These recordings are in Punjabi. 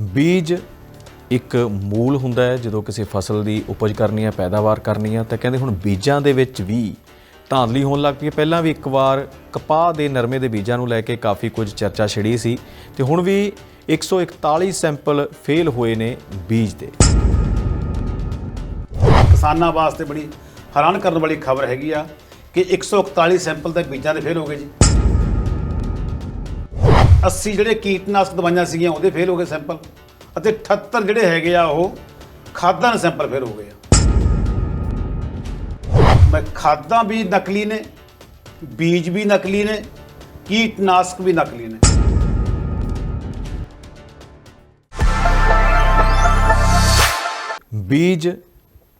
ਬੀਜ ਇੱਕ ਮੂਲ ਹੁੰਦਾ ਹੈ, ਜਦੋਂ ਕਿਸੇ ਫਸਲ ਦੀ ਉਪਜ ਕਰਨੀ ਹੈ, ਪੈਦਾਵਾਰ ਕਰਨੀ ਹੈ, ਤਾਂ ਕਹਿੰਦੇ ਹੁਣ ਬੀਜਾਂ ਦੇ ਵਿੱਚ ਵੀ ਧਾਂਦਲੀ ਹੋਣ ਲੱਗ ਪਈ ਹੈ। ਪਹਿਲਾਂ ਵੀ ਇੱਕ ਵਾਰ ਕਪਾਹ ਦੇ ਨਰਮੇ ਦੇ ਬੀਜਾਂ ਨੂੰ ਲੈ ਕੇ ਕਾਫੀ ਕੁਝ ਚਰਚਾ ਛਿੜੀ ਸੀ ਤੇ ਹੁਣ ਵੀ 141 ਸੈਂਪਲ ਫੇਲ ਹੋਏ ਨੇ ਬੀਜ ਦੇ। ਕਿਸਾਨਾਂ ਵਾਸਤੇ ਬੜੀ ਹੈਰਾਨ ਕਰਨ ਵਾਲੀ ਖਬਰ ਹੈਗੀ ਆ ਕਿ 141 ਸੈਂਪਲ ਤਾਂ ਬੀਜਾਂ ਦੇ ਫੇਲ ਹੋ ਗਏ ਜੀ। 80 ਜਿਹੜੇ ਕੀਟਨਾਸ਼ਕ ਦਵਾਈਆਂ ਸੀਗੀਆਂ, ਉਹਦੇ ਫੇਲ ਹੋ ਗਏ ਸੈਂਪਲ ਅਤੇ 78 ਜਿਹੜੇ ਹੈਗੇ ਆ, ਉਹ ਖਾਦਾਂ ਦੇ ਸੈਂਪਲ ਫੇਲ ਹੋ ਗਏ ਆ। ਮੈਂ ਖਾਦਾਂ ਵੀ ਨਕਲੀ ਨੇ, ਬੀਜ ਵੀ ਨਕਲੀ ਨੇ, ਕੀਟਨਾਸ਼ਕ ਵੀ ਨਕਲੀ ਨੇ। ਬੀਜ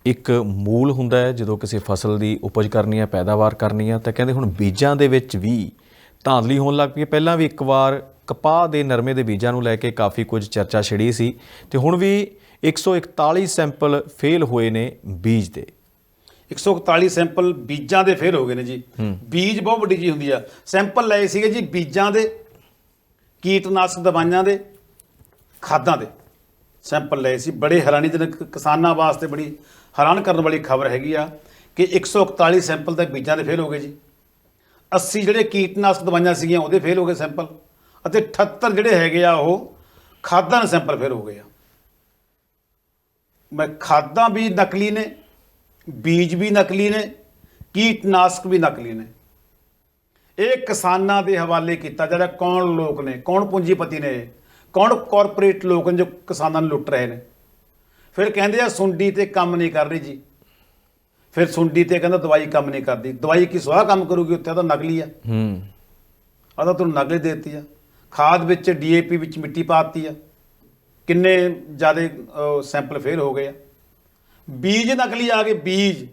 ਇੱਕ ਮੂਲ ਹੁੰਦਾ ਹੈ, ਜਦੋਂ ਕਿਸੇ ਫਸਲ ਦੀ ਉਪਜ ਕਰਨੀ ਹੈ, ਪੈਦਾਵਾਰ ਕਰਨੀ ਹੈ, ਤਾਂ ਕਹਿੰਦੇ ਹੁਣ ਬੀਜਾਂ ਦੇ ਵਿੱਚ ਵੀ ਧਾਂਦਲੀ ਹੋਣ ਲੱਗ ਪਈ ਪਹਿਲਾਂ ਵੀ ਇੱਕ ਵਾਰ ਕਪਾਹ ਦੇ ਨਰਮੇ ਦੇ ਬੀਜਾਂ ਨੂੰ ਲੈ ਕੇ ਕਾਫੀ ਕੁਝ ਚਰਚਾ ਛਿੜੀ ਸੀ ਤੇ ਹੁਣ ਵੀ 141 ਸੈਂਪਲ ਫੇਲ ਹੋਏ ਨੇ ਬੀਜ ਦੇ। 141 ਸੈਂਪਲ ਬੀਜਾਂ ਦੇ ਫੇਲ ਹੋ ਗਏ ਨੇ ਜੀ। ਬੀਜ ਬਹੁਤ ਵੱਡੀ ਚੀਜ਼ ਹੁੰਦੀ ਆ। ਸੈਂਪਲ ਲਏ ਸੀਗੇ ਜੀ ਬੀਜਾਂ ਦੇ ਕੀਟਨਾਸ਼ਕ ਦਵਾਈਆਂ ਦੇ ਖਾਦਾਂ ਦੇ। ਸੈਂਪਲ ਲਏ ਸੀ। ਬੜੇ ਹੈਰਾਨੀਜਨਕ ਕਿਸਾਨਾਂ ਵਾਸਤੇ ਬੜੀ ਹੈਰਾਨ ਕਰਨ ਵਾਲੀ ਖਬਰ ਹੈਗੀ ਆ ਕਿ 141 ਸੈਂਪਲ ਤਾਂ ਬੀਜਾਂ ਦੇ ਫੇਲ ਹੋ ਗਏ ਜੀ। 80 ਜਿਹੜੇ ਕੀਟਨਾਸ਼ਕ ਦਵਾਈਆਂ ਸੀਗੀਆਂ ਉਹਦੇ ਫੇਲ ਹੋ ਗਏ ਸੈਂਪਲ। ਅਤੇ 78 ਜਿਹੜੇ ਹੈਗੇ ਆ ਉਹ ਖਾਦਾਂ ਦੇ ਸੈਂਪਲ ਫੇਲ ਹੋ ਗਏ ਆ। ਮੈਂ ਖਾਦਾਂ ਵੀ ਨਕਲੀ ਨੇ ਬੀਜ ਵੀ ਨਕਲੀ ਨੇ ਕੀਟਨਾਸ਼ਕ ਵੀ ਨਕਲੀ ਨੇ। ਇਹ ਕਿਸਾਨਾਂ ਦੇ ਹਵਾਲੇ ਕੀਤਾ ਜਾਂਦਾ ਕੌਣ ਲੋਕ ਨੇ ਕੌਣ ਪੂੰਜੀਪਤੀ ਨੇ? ਕੌਣ ਕਾਰਪੋਰੇਟ ਲੋਕ ਨੇ ਜੋ ਕਿਸਾਨਾਂ ਨੂੰ ਲੁੱਟ ਰਹੇ ਨੇ। ਫਿਰ ਕਹਿੰਦੇ ਆ ਸੁੰਡੀ ਤੇ ਕੰਮ ਨਹੀਂ ਕਰ ਰਹੀ ਜੀ। ਫਿਰ ਸੁੰਡੀ ਤੇ ਕਹਿੰਦਾ ਦਵਾਈ ਕੰਮ ਨਹੀਂ ਕਰਦੀ। ਦਵਾਈ ਕੀ ਸਵਾਹ ਕੰਮ ਕਰੂਗੀ ਉੱਥੇ ਤਾਂ ਨਕਲੀ ਆ। ਹੂੰ। ਆ ਤਾਂ ਤੁਹਾਨੂੰ ਨਕਲੀ ਦੇ ਦਿੱਤੀ ਆ। ਖਾਦ ਵਿੱਚ ਡੀਏਪੀ ਵਿੱਚ ਮਿੱਟੀ ਪਾਤੀ ਆ। ਕਿੰਨੇ ਜਿਆਦੇ ਸੈਂਪਲ ਫੇਲ ਹੋ ਗਏ ਆ। ਬੀਜ ਨਕਲੀ ਆ ਗਏ, ਬੀਜ।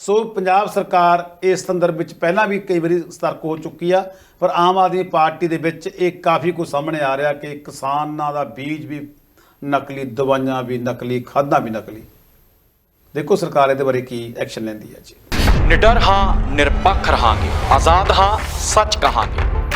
ਸੋ ਪੰਜਾਬ ਸਰਕਾਰ ਇਸ ਸੰਦਰਭ ਵਿੱਚ ਪਹਿਲਾਂ ਵੀ ਕਈ ਵਾਰੀ ਸਤਰਕ ਹੋ ਚੁੱਕੀ ਆ, ਪਰ ਆਮ ਆਦਮੀ ਪਾਰਟੀ ਦੇ ਵਿੱਚ ਇਹ ਕਾਫੀ ਕੁਝ ਸਾਹਮਣੇ ਆ ਰਿਹਾ ਕਿ ਕਿਸਾਨਾਂ ਦਾ ਬੀਜ ਵੀ ਨਕਲੀ, ਦਵਾਈਆਂ ਵੀ ਨਕਲੀ, ਖਾਦਾਂ ਵੀ ਨਕਲੀ। ਦੇਖੋ ਸਰਕਾਰ ਇਹਦੇ ਬਾਰੇ ਕੀ ਐਕਸ਼ਨ ਲੈਂਦੀ ਹੈ ਜੀ। ਨਿਡਰ ਹਾਂ, ਨਿਰਪੱਖ ਰਹਾਂਗੇ। ਆਜ਼ਾਦ ਹਾਂ, ਸੱਚ ਕਹਾਂਗੇ।